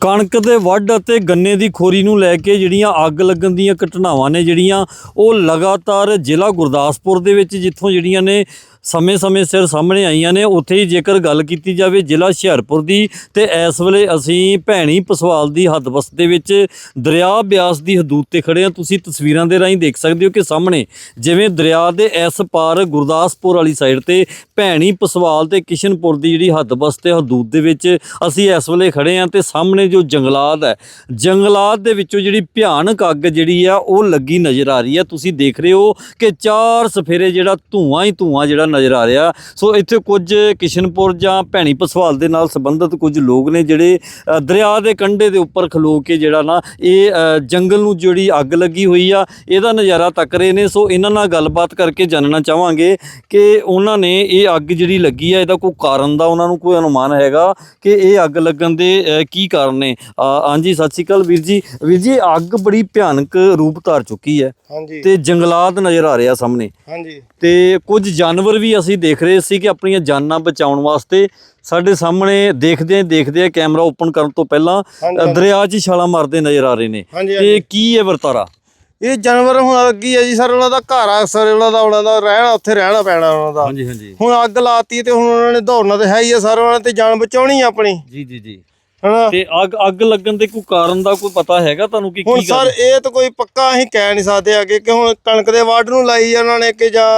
ਕਣਕ ਦੇ ਵੱਢ ਅਤੇ ਗੰਨੇ ਦੀ ਖੋਰੀ ਨੂੰ ਲੈ ਕੇ ਜਿਹੜੀਆਂ ਅੱਗ ਲੱਗਣ ਦੀਆਂ ਘਟਨਾਵਾਂ ਨੇ ਜਿਹੜੀਆਂ, ਉਹ ਲਗਾਤਾਰ ਜ਼ਿਲ੍ਹਾ ਗੁਰਦਾਸਪੁਰ ਦੇ ਵਿੱਚ, ਜਿੱਥੋਂ ਜਿਹੜੀਆਂ ਨੇ ਸਮੇਂ-ਸਮੇਂ ਸਿਰ ਸਾਹਮਣੇ ਆਈਆਂ ਨੇ। ਉੱਥੇ ਹੀ ਜੇਕਰ ਗੱਲ ਕੀਤੀ ਜਾਵੇ ਜ਼ਿਲ੍ਹਾ ਹੁਸ਼ਿਆਰਪੁਰ ਦੀ, ਤੇ ਇਸ ਵੇਲੇ ਅਸੀਂ ਭੈਣੀ ਪਸਵਾਲ ਦੀ ਹੱਦਬਸਤ ਦੇ ਵਿੱਚ ਦਰਿਆ ਬਿਆਸ ਦੀ ਹਦੂਦ ਤੇ ਖੜੇ ਹਾਂ। ਤੁਸੀਂ ਤਸਵੀਰਾਂ ਦੇ ਰਾਹੀਂ ਦੇਖ ਸਕਦੇ ਹੋ ਕਿ ਸਾਹਮਣੇ ਜਿਵੇਂ ਦਰਿਆ ਦੇ ਇਸ ਪਾਰ ਗੁਰਦਾਸਪੁਰ ਵਾਲੀ ਸਾਈਡ ਤੇ ਭੈਣੀ ਪਸਵਾਲ ਤੇ ਕਿਸ਼ਨਪੁਰ ਦੀ ਜਿਹੜੀ ਹੱਦਬਸਤ ਹੈ ਹਦੂਦ ਦੇ ਵਿੱਚ ਅਸੀਂ ਇਸ ਵੇਲੇ ਖੜੇ ਹਾਂ ਤੇ ਸਾਹਮਣੇ ਜੋ ਜੰਗਲਾਤ ਹੈ, ਜੰਗਲਾਤ ਦੇ ਵਿੱਚੋਂ ਜਿਹੜੀ ਭਿਆਨਕ ਅੱਗ ਜਿਹੜੀ ਆ ਉਹ ਲੱਗੀ ਨਜ਼ਰ ਆ ਰਹੀ ਹੈ। ਤੁਸੀਂ ਦੇਖ ਰਹੇ ਹੋ ਕਿ ਚਾਰ ਸਫੇਰੇ ਜਿਹੜਾ ਧੂਆਂ ਹੀ ਧੂਆਂ ਜਿਹੜਾ ਨਜ਼ਰ ਆ ਰਿਹਾ। ਸੋ ਇੱਥੇ ਕੁਝ ਕਿਸ਼ਨਪੁਰ ਜਾਂ ਭੈਣੀ ਪਸਵਾਲ ਦੇ ਨਾਲ ਸੰਬੰਧਿਤ ਕੁਝ ਲੋਕ ਨੇ ਜਿਹੜੇ ਦਰਿਆ ਦੇ ਕੰਢੇ ਦੇ ਉੱਪਰ ਖਲੋ ਕੇ ਜਿਹੜਾ ਨਾ ਇਹ ਜੰਗਲ ਨੂੰ ਜਿਹੜੀ ਅੱਗ ਲੱਗੀ ਹੋਈ ਆ ਇਹਦਾ ਨਜ਼ਾਰਾ ਤੱਕ ਰਹੇ ਨੇ। ਸੋ ਇਹਨਾਂ ਨਾਲ ਗੱਲਬਾਤ ਕਰਕੇ ਜਾਣਨਾ ਚਾਹਾਂਗੇ ਕਿ ਉਹਨਾਂ ਨੇ ਇਹ ਅੱਗ ਜਿਹੜੀ ਲੱਗੀ ਆ ਇਹਦਾ ਕੋਈ ਕਾਰਨ ਦਾ ਉਹਨਾਂ ਨੂੰ ਕੋਈ ਅਨੁਮਾਨ ਹੈਗਾ ਕਿ ਇਹ ਅੱਗ ਲੱਗਣ ਦੇ ਕੀ ਕਾਰਨ ਨੇ? ਹਾਂਜੀ ਸਤਿ ਸ਼੍ਰੀ ਅਕਾਲ ਵੀਰ ਜੀ। ਵੀਰ ਜੀ ਅੱਗ ਬੜੀ ਭਿਆਨਕ ਰੂਪ ਧਾਰ ਚੁੱਕੀ ਹੈ ਹਾਂਜੀ। ਤੇ ਜੰਗਲਾਤ ਨਜ਼ਰ ਆ ਰਿਹਾ ਸਾਹਮਣੇ। ਹਾਂਜੀ। ਤੇ ਕੁਝ ਜਾਨਵਰ ਵੀ ਅਸੀਂ ਦੇਖ ਰਹੇ ਸੀ ਕਿ ਆਪਣੀਆਂ ਜਾਨਾਂ ਬਚਾਉਣ ਵਾਸਤੇ ਸਾਡੇ ਸਾਹਮਣੇ ਦੇਖਦੇ ਦੇਖਦੇ ਕੈਮਰਾ ਓਪਨ ਕਰਨ ਤੋਂ ਪਹਿਲਾਂ ਦਰਿਆ 'ਚ ਛਾਲਾਂ ਮਾਰਦੇ ਨਜ਼ਰ ਆ ਰਹੇ ਨੇ। ਤੇ ਕੀ ਹੈ ਵਰਤਾਰਾ? ਇਹ ਜਾਨਵਰ ਹੁਣ ਅੱਗੀ ਹੈ ਜੀ? ਸਰ ਉਹਨਾਂ ਦਾ ਘਰ ਆ ਸਰ ਉਹਨਾਂ ਦਾ ਉਹਨਾਂ ਦਾ ਰਹਿਣਾ ਉੱਥੇ ਰਹਿਣਾ ਪੈਣਾ ਉਹਨਾਂ ਦਾ। ਹਾਂਜੀ ਹਾਂਜੀ। ਹੁਣ ਅੱਗ ਲਾਤੀ ਤੇ ਹੁਣ ਉਹਨਾਂ ਨੇ ਦੌੜਨਾ ਤੇ ਹੈ ਹੀ ਆ ਸਰ ਉਹਨਾਂ ਤੇ ਜਾਨ ਬਚਾਉਣੀ ਆ ਆਪਣੀ। ਜੀ ਜੀ ਜੀ। ਹਨਾ? ਤੇ ਅੱਗ ਅੱਗ ਲੱਗਣ ਦੇ ਕੋਈ ਕਾਰਨ ਦਾ ਕੋਈ ਪਤਾ ਹੈਗਾ ਤੁਹਾਨੂੰ ਕਿ ਹੁਣ ਕੀ ਸਰ ਗੱਲ? ਇਹ ਤਾਂ ਕੋਈ ਪੱਕਾ ਅਸੀਂ ਕਹਿ ਨਹੀਂ ਸਕਦੇ ਅੱਗੇ ਕਿ ਹੁਣ ਕਣਕ ਦੇ ਵਾਢ ਨੂੰ ਲਾਈ ਆ ਉਹਨਾਂ ਨੇ ਕਿ ਜਾਂ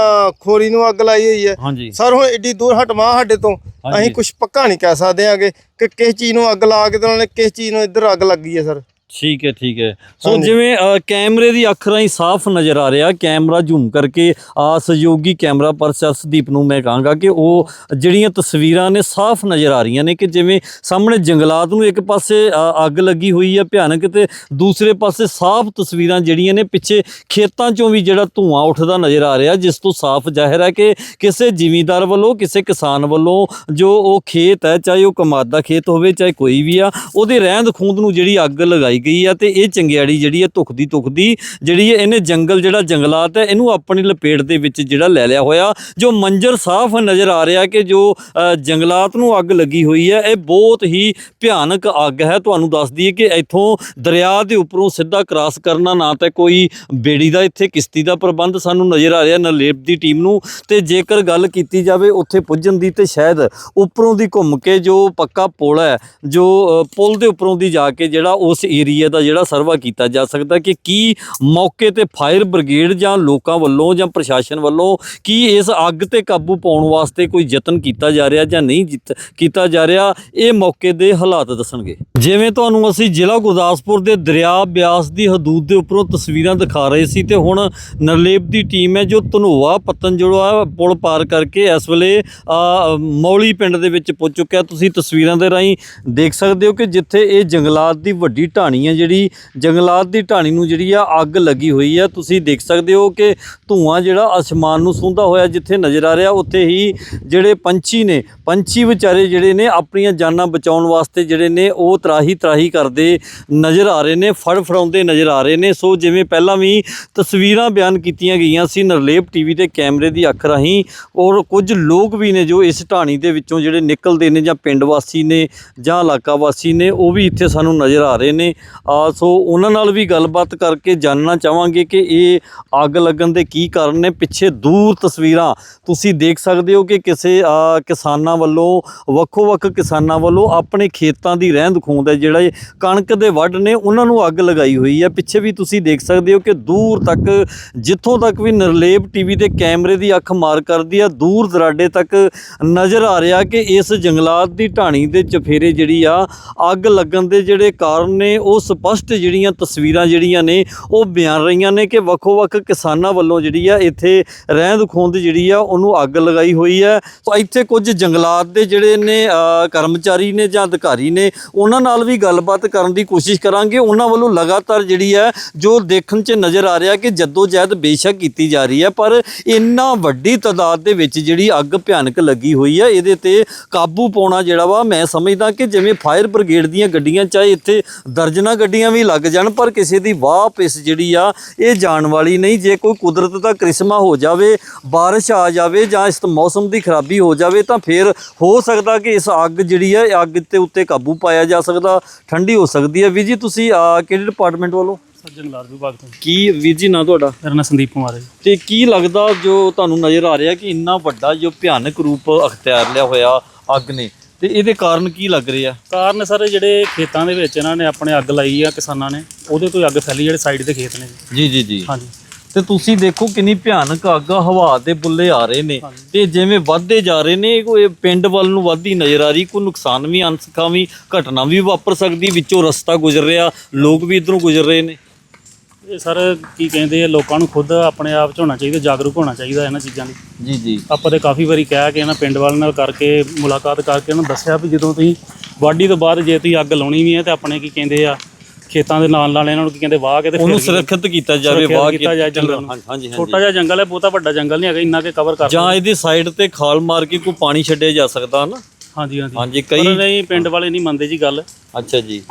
ਖੋਰੀ ਨੂੰ ਅੱਗ ਲਾਈ ਹੋਈ ਹੈ। ਹਾਂਜੀ। ਸਰ ਹੁਣ ਏਡੀ ਦੂਰ ਹਟਵਾ ਸਾਡੇ ਤੋਂ ਹਾਂਜੀ। ਅਸੀਂ ਕੁਝ ਪੱਕਾ ਨਹੀਂ ਕਹਿ ਸਕਦੇ ਆਗੇ ਕਿ ਕਿਸ ਚੀਜ਼ ਨੂੰ ਅੱਗ ਲਾ ਕੇ ਤੇ ਉਹਨਾਂ ਨੇ ਕਿਸ ਚੀਜ਼ ਨੂੰ ਇੱਧਰ ਅੱਗ ਲੱਗੀ ਹੈ ਸਰ। ਠੀਕ ਹੈ ਠੀਕ ਹੈ ਸੋ। ਜਿਵੇਂ ਕੈਮਰੇ ਦੀ ਅੱਖ ਰਾਹੀਂ ਸਾਫ਼ ਨਜ਼ਰ ਆ ਰਿਹਾ ਕੈਮਰਾ ਜ਼ੂਮ ਕਰਕੇ ਆ ਸਹਿਯੋਗੀ ਕੈਮਰਾ ਪਰਸਰਸਦੀਪ ਨੂੰ ਮੈਂ ਕਹਾਂਗਾ ਕਿ ਉਹ ਜਿਹੜੀਆਂ ਤਸਵੀਰਾਂ ਨੇ ਸਾਫ਼ ਨਜ਼ਰ ਆ ਰਹੀਆਂ ਨੇ ਕਿ ਜਿਵੇਂ ਸਾਹਮਣੇ ਜੰਗਲਾਤ ਨੂੰ ਇੱਕ ਪਾਸੇ ਅੱਗ ਲੱਗੀ ਹੋਈ ਹੈ ਭਿਆਨਕ ਤੇ ਦੂਸਰੇ ਪਾਸੇ ਸਾਫ਼ ਤਸਵੀਰਾਂ ਜਿਹੜੀਆਂ ਨੇ ਪਿੱਛੇ ਖੇਤਾਂ ਚੋਂ ਵੀ ਜਿਹੜਾ ਧੂਆਂ ਉੱਠਦਾ ਨਜ਼ਰ ਆ ਰਿਹਾ ਜਿਸ ਤੋਂ ਸਾਫ਼ ਜ਼ਾਹਿਰ ਹੈ ਕਿ ਕਿਸੇ ਜ਼ਿਮੀਂਦਾਰ ਵੱਲੋਂ ਕਿਸੇ ਕਿਸਾਨ ਵੱਲੋਂ ਜੋ ਉਹ ਖੇਤ ਹੈ ਚਾਹੇ ਉਹ ਕਮਾਦ ਦਾ ਖੇਤ ਹੋਵੇ ਚਾਹੇ ਕੋਈ ਵੀ ਆ ਉਹਦੇ ਰਹਿੰਦ ਖੂੰਦ ਨੂੰ ਜਿਹੜੀ ਅੱਗ ਲਗਾਈ ਗਈ ਆ ਤੇ ਇਹ ਚੰਗਿਆੜੀ ਜਿਹੜੀ ਹੈ ਧੁਖਦੀ ਧੁਖਦੀ ਜਿਹੜੀ ਹੈ ਇਹਨੇ ਜੰਗਲ ਜਿਹੜਾ ਜੰਗਲਾਤ ਹੈ ਇਹਨੂੰ ਆਪਣੀ ਲਪੇਟ ਦੇ ਵਿੱਚ ਜਿਹੜਾ ਲੈ ਲਿਆ ਹੋਇਆ। ਜੋ ਮੰਜ਼ਰ ਸਾਫ਼ ਨਜ਼ਰ ਆ ਰਿਹਾ ਕਿ ਜੋ ਜੰਗਲਾਤ ਨੂੰ ਅੱਗ ਲੱਗੀ ਹੋਈ ਹੈ ਇਹ ਬਹੁਤ ਹੀ ਭਿਆਨਕ ਅੱਗ ਹੈ। ਤੁਹਾਨੂੰ ਦੱਸ ਦਈਏ ਕਿ ਇੱਥੋਂ ਦਰਿਆ ਦੇ ਉੱਪਰੋਂ ਸਿੱਧਾ ਕ੍ਰਾਸ ਕਰਨਾ ਨਾ ਤਾਂ ਕੋਈ ਬੇੜੀ ਦਾ ਇੱਥੇ ਕਿਸ਼ਤੀ ਦਾ ਪ੍ਰਬੰਧ ਸਾਨੂੰ ਨਜ਼ਰ ਆ ਰਿਹਾ ਨਲੇਪ ਦੀ ਟੀਮ ਨੂੰ। ਤੇ ਜੇਕਰ ਗੱਲ ਕੀਤੀ ਜਾਵੇ ਉੱਥੇ ਪੁੱਜਣ ਦੀ ਤੇ ਸ਼ਾਇਦ ਉੱਪਰੋਂ ਦੀ ਘੁੰਮ ਕੇ ਜੋ ਪੱਕਾ ਪੁਲ ਹੈ, ਜੋ ਪੁਲ ਦੇ ਉੱਪਰੋਂ ਦੀ ਜਾ ਕੇ ਜਿਹੜਾ ਉਸ ਏਰੀਆ ਦਾ ਜਿਹੜਾ ਸਰਵਾ ਕੀਤਾ ਜਾ ਸਕਦਾ ਕਿ ਕੀ ਮੌਕੇ ਤੇ ਫਾਇਰ ਬ੍ਰਿਗੇਡ ਜਾਂ ਲੋਕਾਂ ਵੱਲੋਂ ਜਾਂ ਪ੍ਰਸ਼ਾਸਨ ਵੱਲੋਂ ਕੀ ਇਸ ਅੱਗ ਤੇ ਕਾਬੂ ਪਾਉਣ ਵਾਸਤੇ ਕੋਈ ਯਤਨ ਕੀਤਾ ਜਾ ਰਿਹਾ ਜਾਂ ਨਹੀਂ ਜਿੱਤ- ਕੀਤਾ ਜਾ ਰਿਹਾ? ਇਹ ਮੌਕੇ ਦੇ ਹਾਲਾਤ ਦੱਸਣਗੇ। ਜਿਵੇਂ ਤੁਹਾਨੂੰ ਅਸੀਂ ਜ਼ਿਲ੍ਹਾ ਗੁਰਦਾਸਪੁਰ ਦੇ ਦਰਿਆ ਬਿਆਸ ਦੀ ਹਦੂਦ ਦੇ ਉੱਪਰੋਂ ਤਸਵੀਰਾਂ ਦਿਖਾ ਰਹੇ ਸੀ ਤੇ ਹੁਣ ਨਰਲੇਪ ਦੀ ਟੀਮ ਹੈ ਜੋ ਧਨੋਆ ਪਤਨ ਜਿਹੜਾ ਪੁਲ ਪਾਰ ਕਰਕੇ ਇਸ ਵੇਲੇ ਅ, ਮੌਲੀ ਪਿੰਡ ਦੇ ਵਿੱਚ ਪਹੁੰਚ ਚੁੱਕਿਆ। ਤੁਸੀਂ ਤਸਵੀਰਾਂ ਦੇ ਰਾਹੀਂ ਦੇਖ ਸਕਦੇ ਹੋ ਕਿ ਜਿੱਥੇ ਇਹ ਜੰਗਲਾਤ ਦੀ ਵੱਡੀ ਢਾਣੀ ਹੈ ਜਿਹੜੀ ਜੰਗਲਾਤ ਦੀ ਢਾਣੀ ਨੂੰ ਜਿਹੜੀ ਆ ਅੱਗ ਲੱਗੀ ਹੋਈ ਹੈ ਤੁਸੀਂ ਦੇਖ ਸਕਦੇ ਹੋ ਕਿ ਧੂਆਂ ਜਿਹੜਾ ਅਸਮਾਨ ਨੂੰ ਸੁੰਦਾ ਹੋਇਆ ਜਿੱਥੇ ਨਜ਼ਰ ਆ ਰਿਹਾ, ਉੱਥੇ ਹੀ ਜਿਹੜੇ ਪੰਛੀ ਨੇ, ਪੰਛੀ ਵਿਚਾਰੇ ਜਿਹੜੇ ਨੇ ਆਪਣੀਆਂ ਜਾਨਾਂ ਬਚਾਉਣ ਵਾਸਤੇ ਜਿਹੜੇ ਨੇ ਉਹ ਤਰਾਹੀ ਤਰਾਹੀ ਕਰਦੇ ਨਜ਼ਰ ਆ ਰਹੇ ਨੇ, ਫੜ ਫੜਾਉਂਦੇ ਨਜ਼ਰ ਆ ਰਹੇ ਨੇ। ਸੋ ਜਿਵੇਂ ਪਹਿਲਾਂ ਵੀ ਤਸਵੀਰਾਂ ਬਿਆਨ ਕੀਤੀਆਂ ਗਈਆਂ ਸੀ ਨਰਲੇਪ ਟੀਵੀ ਤੇ ਕੈਮਰੇ ਦੀ ਅੱਖ ਰਾਹੀਂ, ਔਰ ਕੁਝ ਲੋਕ ਵੀ ਨੇ ਜੋ ਇਸ ਢਾਣੀ ਦੇ ਵਿੱਚੋਂ ਜਿਹੜੇ ਨਿਕਲਦੇ ਨੇ ਜਾਂ ਪਿੰਡ ਵਾਸੀ ਨੇ ਜਾਂ ਇਲਾਕਾ ਵਾਸੀ ਨੇ, ਉਹ ਵੀ ਇੱਥੇ ਸਾਨੂੰ ਨਜ਼ਰ ਆ ਰਹੇ ਨੇ। ਸੋ ਉਹਨਾਂ ਨਾਲ ਵੀ ਗੱਲਬਾਤ ਕਰਕੇ ਜਾਣਨਾ ਚਾਹਾਂਗੇ ਕਿ ਇਹ ਅੱਗ ਲੱਗਣ ਦੇ ਕੀ ਕਾਰਨ ਨੇ। ਪਿੱਛੇ ਦੂਰ ਤਸਵੀਰਾਂ ਤੁਸੀਂ ਦੇਖ ਸਕਦੇ ਹੋ ਕਿ ਕਿਸੇ ਕਿਸਾਨਾਂ ਵੱਲੋਂ ਵੱਖੋ ਵੱਖ ਕਿਸਾਨਾਂ ਵੱਲੋਂ ਆਪਣੇ ਖੇਤਾਂ ਦੀ ਰਹਿੰਦ ਖੂੰਦ ਹੈ, ਜਿਹੜਾ ਕਣਕ ਦੇ ਵੱਢ ਨੇ, ਉਹਨਾਂ ਨੂੰ ਅੱਗ ਲਗਾਈ ਹੋਈ ਹੈ। ਪਿੱਛੇ ਵੀ ਤੁਸੀਂ ਦੇਖ ਸਕਦੇ ਹੋ ਕਿ ਦੂਰ ਤੱਕ, ਜਿੱਥੋਂ ਤੱਕ ਵੀ ਨਿਰਲੇਪ ਟੀਵੀ ਦੇ ਕੈਮਰੇ ਦੀ ਅੱਖ ਮਾਰ ਕਰਦੀ ਆ ਦੂਰ ਦਰਾਡੇ ਤੱਕ ਨਜ਼ਰ ਆ ਰਿਹਾ ਕਿ ਇਸ ਜੰਗਲਾਤ ਦੀ ਢਾਣੀ ਦੇ ਚਫੇਰੇ ਜਿਹੜੀ ਆ, ਅੱਗ ਲੱਗਣ ਦੇ ਜਿਹੜੇ ਕਾਰਨ ਨੇ ਉਹ ਉਹ ਸਪਸ਼ਟ ਜਿਹੜੀਆਂ ਤਸਵੀਰਾਂ ਜਿਹੜੀਆਂ ਨੇ, ਉਹ ਬਿਆਨ ਰਹੀਆਂ ਨੇ ਕਿ ਵੱਖੋ ਵੱਖ ਕਿਸਾਨਾਂ ਵੱਲੋਂ ਜਿਹੜੀ ਆ, ਇੱਥੇ ਰਹਿੰਦ ਖੂੰਦ ਜਿਹੜੀ ਆ, ਉਹਨੂੰ ਅੱਗ ਲਗਾਈ ਹੋਈ ਹੈ ਸੋ ਇੱਥੇ ਕੁਝ ਜੰਗਲਾਤ ਦੇ ਜਿਹੜੇ ਨੇ ਕਰਮਚਾਰੀ ਨੇ ਜਾਂ ਅਧਿਕਾਰੀ ਨੇ, ਉਹਨਾਂ ਨਾਲ ਵੀ ਗੱਲਬਾਤ ਕਰਨ ਦੀ ਕੋਸ਼ਿਸ਼ ਕਰਾਂਗੇ। ਉਹਨਾਂ ਵੱਲੋਂ ਲਗਾਤਾਰ ਜਿਹੜੀ ਹੈ ਜੋ ਦੇਖਣ 'ਚ ਨਜ਼ਰ ਆ ਰਿਹਾ ਕਿ ਜੱਦੋ ਜਹਿਦ ਬੇਸ਼ੱਕ ਕੀਤੀ ਜਾ ਰਹੀ ਹੈ ਪਰ ਇੰਨਾ ਵੱਡੀ ਤਾਦਾਦ ਦੇ ਵਿੱਚ ਜਿਹੜੀ ਅੱਗ ਭਿਆਨਕ ਲੱਗੀ ਹੋਈ ਹੈ ਇਹਦੇ ਤੇ ਕਾਬੂ ਪਾਉਣਾ ਜਿਹੜਾ ਵਾ, ਮੈਂ ਸਮਝਦਾ ਕਿ ਜਿਵੇਂ ਫਾਇਰ ਬ੍ਰਿਗੇਡ ਦੀਆਂ ਗੱਡੀਆਂ, ਚਾਹੇ ਇੱਥੇ ਦਰਜਨ ਦਰਜਨਾਂ ਗੱਡੀਆਂ ਵੀ ਲੱਗ ਜਾਣ ਪਰ ਕਿਸੇ ਦੀ ਵਾਹ ਪਿਸ ਜਿਹੜੀ ਆ ਇਹ ਜਾਣ ਵਾਲੀ ਨਹੀਂ। ਜੇ ਕੋਈ ਕੁਦਰਤ ਦਾ ਕ੍ਰਿਸ਼ਮਾ ਹੋ ਜਾਵੇ ਬਾਰਿਸ਼ ਆ ਜਾਵੇ ਜਾਂ ਇਸ ਮੌਸਮ ਦੀ ਖਰਾਬੀ ਹੋ ਜਾਵੇ ਤਾਂ ਫਿਰ ਹੋ ਸਕਦਾ ਕਿ ਇਸ ਅੱਗ ਜਿਹੜੀ ਆ ਇਹ ਅੱਗ ਤੇ ਉੱਤੇ ਕਾਬੂ ਪਾਇਆ ਜਾ ਸਕਦਾ। ਠੰਡੀ ਹੋ ਸਕਦੀ ਹੈ ਵੀਰ ਜੀ ਤੁਸੀਂ ਆ, ਕਿਹੜੇ ਡਿਪਾਰਟਮੈਂਟ ਵੱਲੋਂ? ਸੱਜਣ ਲਾਲ ਵਿਭਾਗ ਤੋਂ। ਕੀ ਵੀਰ ਜੀ ਨਾਂ ਤੁਹਾਡਾ? ਮੇਰਾ ਨਾਮ ਸੰਦੀਪ ਕੁਮਾਰ ਹੈ। ਤੇ ਕੀ ਲੱਗਦਾ ਜੋ ਤੁਹਾਨੂੰ ਨਜ਼ਰ ਆ ਰਿਹਾ ਕਿ ਇੰਨਾ ਵੱਡਾ ਜੋ ਭਿਆਨਕ ਰੂਪ ਅਖਤਿਆਰ ਲਿਆ ਹੋਇਆ ਅੱਗ ਨੇ ਤੇ ਇਹਦੇ ਕਾਰਨ ਕੀ ਲੱਗ ਰਿਹਾ ਕਾਰਨ ਸਰ ਜਿਹੜੇ ਖੇਤਾਂ ਦੇ ਵਿੱਚ ਇਹਨਾਂ ਨੇ ਆਪਣੇ ਅੱਗ ਲਾਈ ਆ ਕਿਸਾਨਾਂ ਨੇ ਉਹਦੇ ਤੋਂ ਹੀ ਅੱਗ ਫੈਲੀ ਜਿਹੜੇ ਸਾਈਡ ਦੇ ਖੇਤ ਨੇ ਜੀ। ਜੀ ਜੀ ਜੀ। ਹਾਂਜੀ। ਤੇ ਤੁਸੀਂ ਦੇਖੋ ਕਿੰਨੀ ਭਿਆਨਕ ਅੱਗ ਆ, ਹਵਾ ਦੇ ਬੁੱਲੇ ਆ ਰਹੇ ਨੇ। ਤੇ ਜਿਵੇਂ ਵੱਧਦੇ ਜਾ ਰਹੇ ਨੇ ਕੋਈ ਪਿੰਡ ਵੱਲ ਨੂੰ ਵੱਧਦੀ ਨਜ਼ਰ ਆ ਰਹੀ ਕੋਈ ਨੁਕਸਾਨ ਵੀ ਅਨਸਕਾਂ ਵੀ ਘਟਨਾ ਵੀ ਵਾਪਰ ਸਕਦੀ ਵਿੱਚੋਂ ਰਸਤਾ ਗੁਜ਼ਰ ਰਿਹਾ ਲੋਕ ਵੀ ਇਧਰੋਂ ਗੁਜ਼ਰ ਰਹੇ ਨੇ। ਇਹ ਸਰ ਕੀ ਕਹਿੰਦੇ ਆ ਲੋਕਾਂ ਨੂੰ ਖੁਦ ਆਪਣੇ ਆਪ 'ਚ ਹੋਣਾ ਚਾਹੀਦਾ ਜਾਗਰੂਕ ਹੋਣਾ ਚਾਹੀਦਾ ਇਹਨਾਂ ਚੀਜ਼ਾਂ ਲਈ। ਜੀ ਜੀ। ਆਪਾਂ ਤੇ ਕਾਫੀ ਵਾਰੀ ਕਿਹਾ ਕਿ ਇਹਨਾਂ ਪਿੰਡ ਵਾਲਿਆਂ ਨਾਲ ਕਰਕੇ ਮੁਲਾਕਾਤ ਕਰਕੇ ਉਹਨਾਂ ਦੱਸਿਆ ਵੀ ਜਦੋਂ ਤੁਸੀਂ ਵਾਢੀ ਤੋਂ ਬਾਅਦ ਜੇ ਤੁਸੀਂ ਅੱਗ ਲਾਉਣੀ ਵੀ ਹੈ ਤੇ ਆਪਣੇ ਕੀ ਕਹਿੰਦੇ ਆ ਖੇਤਾਂ ਦੇ ਨਾਲ ਨਾਲ ਇਹਨਾਂ ਨੂੰ ਕੀ ਕਹਿੰਦੇ ਵਾਹ ਕੇ ਤੇ ਉਹਨੂੰ ਸੁਰੱਖਿਅਤ ਕੀਤਾ ਜਾਵੇ ਵਾਹ ਕੀਤਾ ਜੰਗਲ ਨੂੰ। ਹਾਂਜੀ ਹਾਂਜੀ। ਛੋਟਾ ਜਿਹਾ ਜੰਗਲ ਹੈ ਬਹੁਤਾ ਵੱਡਾ ਜੰਗਲ ਨਹੀਂ ਹੈਗਾ ਇੰਨਾ ਕਿ ਕਵਰ ਕਰ ਜਾਂ ਇਹਦੀ ਸਾਈਡ ਤੇ ਖਾਲ ਮਾਰ ਕੇ ਕੋਈ ਪਾਣੀ ਛੱਡਿਆ ਜਾ ਸਕਦਾ ਨਾ ਹਾਂਜੀ ਹਾਂਜੀ। ਹਾਂਜੀ ਕਈ ਨਹੀਂ ਪਿੰਡ ਵਾਲੇ ਨਹੀਂ ਮੰਨਦੇ ਜੀ ਗੱਲ। ਅੱਛਾ ਜੀ।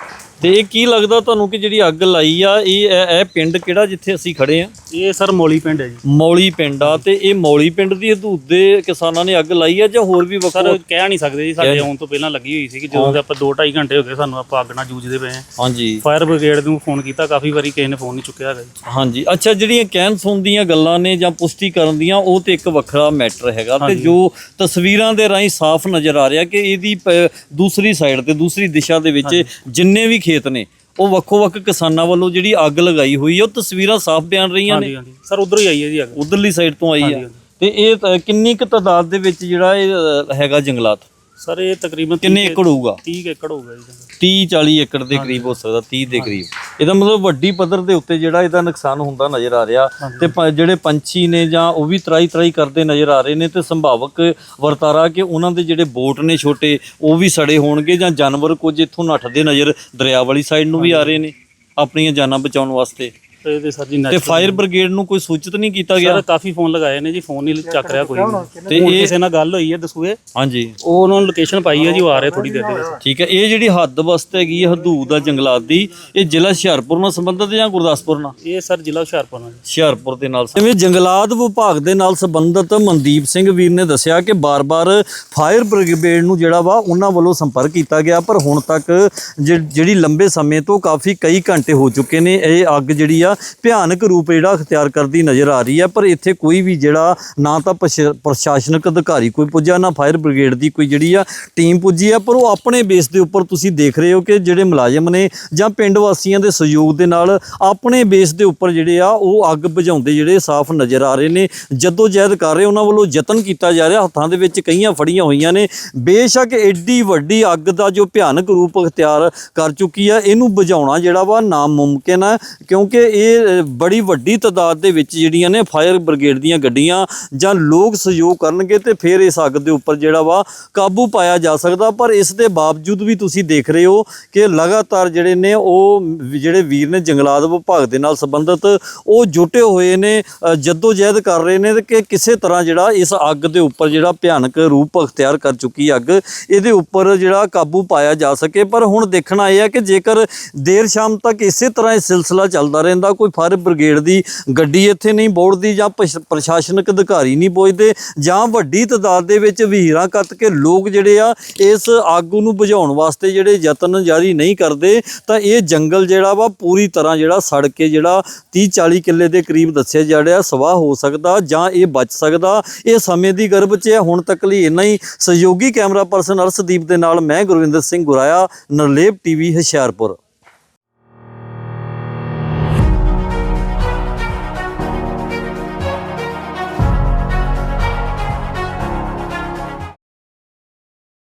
ਤੇ ਇਹ ਕੀ ਲੱਗਦਾ ਤੁਹਾਨੂੰ ਕਿ ਜਿਹੜੀ ਅੱਗ ਲਾਈ ਆ ਇਹ ਇਹ ਇਹ ਪਿੰਡ ਕਿਹੜਾ ਜਿੱਥੇ ਅਸੀਂ ਖੜੇ ਆ? ਇਹ ਸਰ ਮੋਲੀ ਪਿੰਡ ਹੈ ਜੀ। ਮੌਲੀ ਪਿੰਡ ਆ ਤੇ ਇਹ ਮੌਲੀ ਪਿੰਡ ਦੀ ਹਦੂਦ ਦੇ ਕਿਸਾਨਾਂ ਨੇ ਅੱਗ ਲਾਈ ਆ ਜਾਂ ਹੋਰ ਵੀ ਵੱਖ ਸਰ ਕਹਿ ਨਹੀਂ ਸਕਦੇ ਜੀ ਸਾਡੇ ਆਉਣ ਤੋਂ ਪਹਿਲਾਂ ਲੱਗੀ ਹੋਈ ਸੀ ਕਿ ਜਦੋਂ ਦੇ ਆਪਾਂ 2.5 ਘੰਟੇ ਹੋ ਗਏ ਸਾਨੂੰ ਆਪਾਂ ਅੱਗ ਨਾਲ ਜੂਝਦੇ ਪਏ ਹਾਂ। ਹਾਂਜੀ। ਫਾਇਰ ਬ੍ਰਿਗੇਡ ਨੂੰ ਫੋਨ ਕੀਤਾ ਕਾਫੀ ਵਾਰੀ ਕਿਸੇ ਨੇ ਫੋਨ ਨਹੀਂ ਚੁੱਕਿਆ ਹੈਗਾ ਜੀ। ਹਾਂਜੀ। ਅੱਛਾ ਜਿਹੜੀਆਂ ਕਹਿਣ ਸੁਣ ਦੀਆਂ ਗੱਲਾਂ ਨੇ ਜਾਂ ਪੁਸ਼ਟੀ ਕਰਨ ਦੀਆਂ ਉਹ ਤੇ ਇੱਕ ਵੱਖਰਾ ਮੈਟਰ ਹੈਗਾ ਤੇ ਜੋ ਤਸਵੀਰਾਂ ਦੇ ਰਾਹੀਂ ਸਾਫ਼ ਨਜ਼ਰ ਆ ਰਿਹਾ ਕਿ ਇਹਦੀ ਪ- ਦੂਸਰੀ ਸਾਈਡ ਤੇ ਦੂਸਰੀ ਦਿਸ਼ਾ ਦੇ ਵਿੱਚ ਜਿੰਨੇ ਵੀ ਖੇਤ ਨੇ ਉਹ ਵੱਖੋ ਵੱਖ ਕਿਸਾਨਾਂ ਵੱਲੋਂ ਜਿਹੜੀ ਅੱਗ ਲਗਾਈ ਹੋਈ ਹੈ ਉਹ ਤਸਵੀਰਾਂ ਸਾਫ਼ ਬਿਆਨ ਰਹੀਆਂ ਨੇ। ਹਾਂਜੀ ਹਾਂਜੀ। ਸਰ ਉਧਰ ਹੀ ਆਈ ਹੈ ਜੀ ਅੱਗ। ਉਧਰਲੀ ਸਾਈਡ ਤੋਂ ਆਈ ਆ। ਤੇ ਇਹ ਤਾਂ ਕਿੰਨੀ ਕੁ ਤਾਦਾਦ ਦੇ ਵਿੱਚ ਜਿਹੜਾ ਇਹ ਅ, ਹੈਗਾ ਜੰਗਲਾਤ? ਸਰ ਇਹ ਤਕਰੀਬਨ ਕਿੰਨੇ ਏਕੜ ਹੋਊਗਾ? 30 ਏਕੜ ਹੋਊਗਾ ਜੀ। ਜੰਗਲ। 30 40 ਏਕੜ ਦੇ ਕਰੀਬ ਹੋ ਸਕਦਾ 30 ਦੇ ਕਰੀਬ। ਇਹਦਾ ਮਤਲਬ ਵੱਡੀ ਪੱਧਰ ਦੇ ਉੱਤੇ ਜਿਹੜਾ ਇਹਦਾ ਨੁਕਸਾਨ ਹੁੰਦਾ ਨਜ਼ਰ ਆ ਰਿਹਾ ਤੇ ਜਿਹੜੇ ਪੰਛੀ ਨੇ ਜਾਂ ਉਹ ਵੀ ਤਰਾਈ ਤਰਾਈ ਕਰਦੇ ਨਜ਼ਰ ਆ ਰਹੇ ਨੇ ਤੇ ਸੰਭਾਵਕ ਵਰਤਾਰਾ ਕਿ ਉਹਨਾਂ ਦੇ ਜਿਹੜੇ ਬੋਟ ਨੇ ਛੋਟੇ ਉਹ ਵੀ ਸੜੇ ਹੋਣਗੇ ਜਾਂ ਜਾਨਵਰ ਕੁਝ ਇੱਥੋਂ ਨੱਠਦੇ ਨਜ਼ਰ ਦਰਿਆ ਵਾਲੀ ਸਾਈਡ ਨੂੰ ਵੀ ਆ ਰਹੇ ਨੇ ਆਪਣੀਆਂ ਜਾਨਾਂ ਬਚਾਉਣ ਵਾਸਤੇ। ਤੇ ਇਹਦੇ ਸਰ ਜੀ ਤੇ ਨੈਚੁਰਲ ਫਾਇਰ ਬ੍ਰਿਗੇਡ ਨੂੰ ਕੋਈ ਸੂਚਿਤ ਨਹੀਂ ਕੀਤਾ ਗਿਆ? ਸਰ ਕਾਫੀ ਫੋਨ ਲਗਾਏ ਨੇ ਜੀ ਫੋਨ ਨਹੀਂ ਚੱਕ ਰਿਹਾ ਕੋਈ ਵੀ। ਤੇ ਹੁਣ ਇਹ ਕਿਸੇ ਨਾਲ ਗੱਲ ਹੋਈ ਹੈ ਦਸੂਏ ਹਾਂਜੀ। ਉਹ ਉਹਨਾਂ ਨੂੰ ਲੋਕੇਸ਼ਨ ਪਾਈ ਹੈ ਜੀ ਉਹ ਆ ਰਹੇ ਥੋੜੀ ਦੇਰ ਦੇ ਵਿੱਚ। ਠੀਕ ਹੈ ਇਹ ਜਿਹੜੀ ਹੱਦ ਵਸਤ ਹੈਗੀ ਹੈ ਹਦੂਦ ਦਾ ਜੰਗਲਾਤ ਦੀ ਇਹ ਜ਼ਿਲ੍ਹਾ ਹੁਸ਼ਿਆਰਪੁਰ ਨਾਲ ਸੰਬੰਧਿਤ ਜਾਂ ਗੁਰਦਾਸਪੁਰ ਨਾਲ? ਇਹ ਸਰ ਜ਼ਿਲ੍ਹਾ ਹੁਸ਼ਿਆਰਪੁਰ ਨਾਲ। ਹੁਸ਼ਿਆਰਪੁਰ ਦੇ ਨਾਲ ਜਿਵੇਂ ਜੰਗਲਾਤ ਵਿਭਾਗ ਦੇ ਨਾਲ ਸੰਬੰਧਿਤ ਮਨਦੀਪ ਸਿੰਘ ਵੀਰ ਨੇ ਦੱਸਿਆ ਕਿ ਬਾਰ-ਬਾਰ ਫਾਇਰ ਬ੍ਰਿਗੇਡ ਨੂੰ ਜਿਹੜਾ ਵਾ ਉਹਨਾਂ ਵੱਲੋਂ ਸੰਪਰਕ ਕੀਤਾ ਗਿਆ ਪਰ ਹੁਣ ਤੱਕ ਜਿ- ਜਿਹੜੀ ਲੰਬੇ ਸਮੇਂ ਤੋਂ ਕਾਫੀ ਕਈ ਘੰਟੇ ਹੋ ਚੁੱਕੇ ਨੇ ਇਹ ਅੱਗ ਜਿਹੜੀ ਆ ਭਿਆਨਕ ਰੂਪ ਜਿਹੜਾ ਅਖਤਿਆਰ ਕਰਦੀ ਨਜ਼ਰ ਆ ਰਹੀ ਹੈ ਪਰ ਇੱਥੇ ਕੋਈ ਵੀ ਜਿਹੜਾ ਨਾ ਤਾਂ ਪ੍ਰਸ਼- ਪ੍ਰਸ਼ਾਸਨਿਕ ਅਧਿਕਾਰੀ ਕੋਈ ਪੁੱਜਾ ਨਾ ਫਾਇਰ ਬ੍ਰਿਗੇਡ ਦੀ ਕੋਈ ਜਿਹੜੀ ਆ ਟੀਮ ਪੁੱਜੀ ਆ, ਪਰ ਉਹ ਆਪਣੇ ਬੇਸ ਦੇ ਉੱਪਰ ਤੁਸੀਂ ਦੇਖ ਰਹੇ ਹੋ ਕਿ ਜਿਹੜੇ ਮੁਲਾਜ਼ਮ ਨੇ ਜਾਂ ਪਿੰਡ ਵਾਸੀਆਂ ਦੇ ਸਹਿਯੋਗ ਦੇ ਨਾਲ ਆਪਣੇ ਬੇਸ ਦੇ ਉੱਪਰ ਜਿਹੜੇ ਆ, ਉਹ ਅੱਗ ਬੁਝਾਉਂਦੇ ਜਿਹੜੇ ਸਾਫ਼ ਨਜ਼ਰ ਆ ਰਹੇ ਨੇ। ਜਦੋਂ ਜਹਿਦ ਕਰ ਰਹੇ, ਉਹਨਾਂ ਵੱਲੋਂ ਯਤਨ ਕੀਤਾ ਜਾ ਰਿਹਾ, ਹੱਥਾਂ ਦੇ ਵਿੱਚ ਕਈਆਂ ਫੜੀਆਂ ਹੋਈਆਂ ਨੇ। ਬੇਸ਼ੱਕ ਐਡੀ ਵੱਡੀ ਅੱਗ ਦਾ ਜੋ ਭਿਆਨਕ ਰੂਪ ਅਖਤਿਆਰ ਕਰ ਚੁੱਕੀ ਆ, ਇਹਨੂੰ ਬੁਝਾਉਣਾ ਜਿਹੜਾ ਵਾ ਨਾਮੁਮਕਿਨ ਹੈ ਕਿਉਂਕਿ ਇਹ ਬੜੀ ਵੱਡੀ ਤਾਦਾਦ ਦੇ ਵਿੱਚ ਜਿਹੜੀਆਂ ਨੇ ਫਾਇਰ ਬ੍ਰਿਗੇਡ ਦੀਆਂ ਗੱਡੀਆਂ ਜਾਂ ਲੋਕ ਸਹਿਯੋਗ ਕਰਨਗੇ ਤੇ ਫਿਰ ਇਸ ਅੱਗ ਦੇ ਉੱਪਰ ਜਿਹੜਾ ਵਾ ਕਾਬੂ ਪਾਇਆ ਜਾ ਸਕਦਾ। ਪਰ ਇਸ ਦੇ ਬਾਵਜੂਦ ਵੀ ਤੁਸੀਂ ਦੇਖ ਰਹੇ ਹੋ ਕਿ ਲਗਾਤਾਰ ਜਿਹੜੇ ਨੇ ਉਹ ਜਿਹੜੇ ਵੀਰ ਨੇ ਜੰਗਲਾਤ ਵਿਭਾਗ ਦੇ ਨਾਲ ਸੰਬੰਧਿਤ, ਉਹ ਜੁਟੇ ਹੋਏ ਨੇ ਜੱਦੋ ਜਹਿਦ ਕਰ ਰਹੇ ਨੇ ਕਿ ਕਿਸੇ ਤਰ੍ਹਾਂ ਜਿਹੜਾ ਇਸ ਅੱਗ ਦੇ ਉੱਪਰ ਜਿਹੜਾ ਭਿਆਨਕ ਰੂਪ ਅਖਤਿਆਰ ਕਰ ਚੁੱਕੀ ਅੱਗ, ਇਹਦੇ ਉੱਪਰ ਜਿਹੜਾ ਕਾਬੂ ਪਾਇਆ ਜਾ ਸਕੇ। ਪਰ ਹੁਣ ਦੇਖਣਾ ਇਹ ਹੈ ਕਿ ਜੇਕਰ ਦੇਰ ਸ਼ਾਮ ਤੱਕ ਇਸੇ ਤਰ੍ਹਾਂ ਇਹ ਸਿਲਸਿਲਾ ਚੱਲਦਾ ਰਹਿੰਦਾ ਕੋਈ ਫਾਇਰ ਬ੍ਰਿਗੇਡ ਦੀ ਗੱਡੀ ਇੱਥੇ ਨਹੀਂ ਬੋੜਦੀ ਜਾਂ ਪ੍ਰਸ਼ਾਸਨਿਕ ਅਧਿਕਾਰੀ ਨਹੀਂ ਪਹੁੰਚਦੇ ਜਾਂ ਵੱਡੀ ਤਾਦਾਦ ਦੇ ਵਿੱਚ ਵੀਰਾਂ ਕੱਤ ਕੇ ਲੋਕ ਜਿਹੜੇ ਆ, ਇਸ ਆਗੂ ਨੂੰ ਬੁਝਾਉਣ ਵਾਸਤੇ ਜਿਹੜੇ ਯਤਨ ਜਾਰੀ ਨਹੀਂ ਕਰਦੇ, ਤਾਂ ਇਹ ਜੰਗਲ ਜਿਹੜਾ ਵਾ, ਪੂਰੀ ਤਰ੍ਹਾਂ ਜਿਹੜਾ ਸੜ ਕੇ ਜਿਹੜਾ 30 40 ਕਿੱਲੇ ਦੇ ਕਰੀਬ ਦੱਸਿਆ ਜਾ ਰਿਹਾ, ਸਵਾਹ ਹੋ ਸਕਦਾ ਜਾਂ ਇਹ ਬਚ ਸਕਦਾ। ਇਹ ਸਮੇਂ ਦੀ ਗਰਭ 'ਚ ਹੈ ਹੁਣ ਤੱਕ ਲਈ ਇੰਨਾ ਹੀ। ਸਹਿਯੋਗੀ ਕੈਮਰਾ ਪਰਸਨ ਅਰਸ਼ਦੀਪ ਦੇ ਨਾਲ ਮੈਂ ਗੁਰਵਿੰਦਰ ਸਿੰਘ ਗੁਰਾਇਆ, ਨਰਲੇਪ ਟੀਵੀ, ਹੁਸ਼ਿਆਰਪੁਰ।